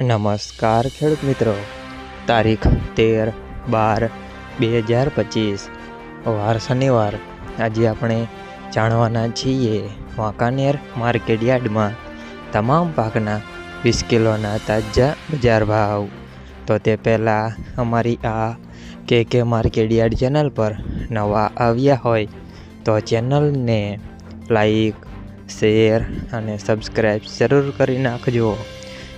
નમસ્કાર ખેડૂત મિત્રો. તારીખ તેર બાર બે હજાર પચીસ. વાર શનિવાર. આજે આપણે જાણવાના છીએ વાંકાનેર માર્કેટ યાર્ડમાં તમામ પાકના વીસ કિલોના તાજા બજાર ભાવ. તો તે પહેલાં અમારી આ કે કે માર્કેટ યાર્ડ ચેનલ પર નવા આવ્યા હોય તો ચેનલને લાઈક, શેર અને સબસ્ક્રાઈબ જરૂર કરી નાખજો.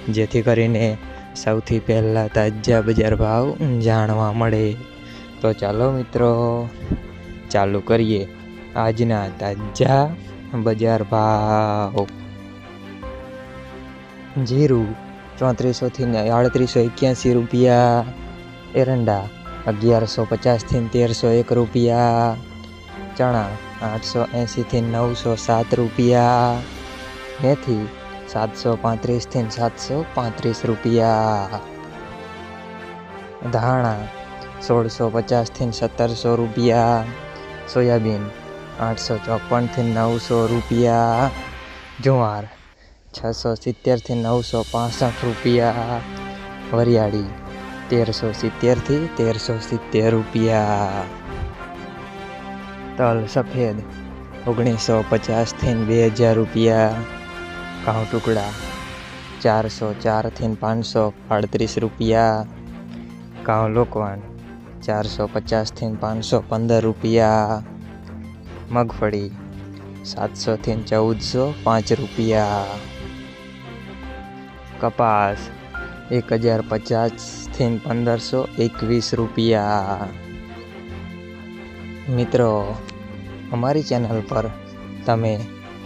જેથી કરીને સૌથી પહેલાં તાજા બજાર ભાવ જાણવા મળે. તો ચાલો મિત્રો, ચાલુ કરીએ આજના તાજા બજાર ભાવ. જીરું ચોત્રીસોથી આડત્રીસો એક્યાસી રૂપિયા, એરંડા અગિયારસો પચાસથી તેરસો એક રૂપિયા, ચણા આઠસો એંશીથી નવસો સાત રૂપિયા, મેથી સાતસો પાંત્રીસથી સાતસો પાંત્રીસ રૂપિયા. ધાણા સોળસો પચાસથી સત્તરસો રૂપિયા. સોયાબીન આઠસો ચોપનથી નવસો રૂપિયા. જુવાર છસો સિત્તેરથી નવસો પાસઠ રૂપિયા. વરિયાળી તેરસો સિત્તેરથી તેરસો સિત્તેર રૂપિયા. તલ સફેદ ઓગણીસો પચાસથી બે હજાર રૂપિયા. ઘઉં ટુકડા ચારસો ચારથી પાંચસો આડત્રીસ રૂપિયા ઘઉં લોકવાન ચારસો પચાસથી પાંચસો પંદર રૂપિયા મગફળી સાતસોથી ચૌદસો પાંચ રૂપિયા કપાસ એક હજાર પચાસથી પંદરસો એકવીસ રૂપિયા મિત્રો અમારી ચેનલ પર તમે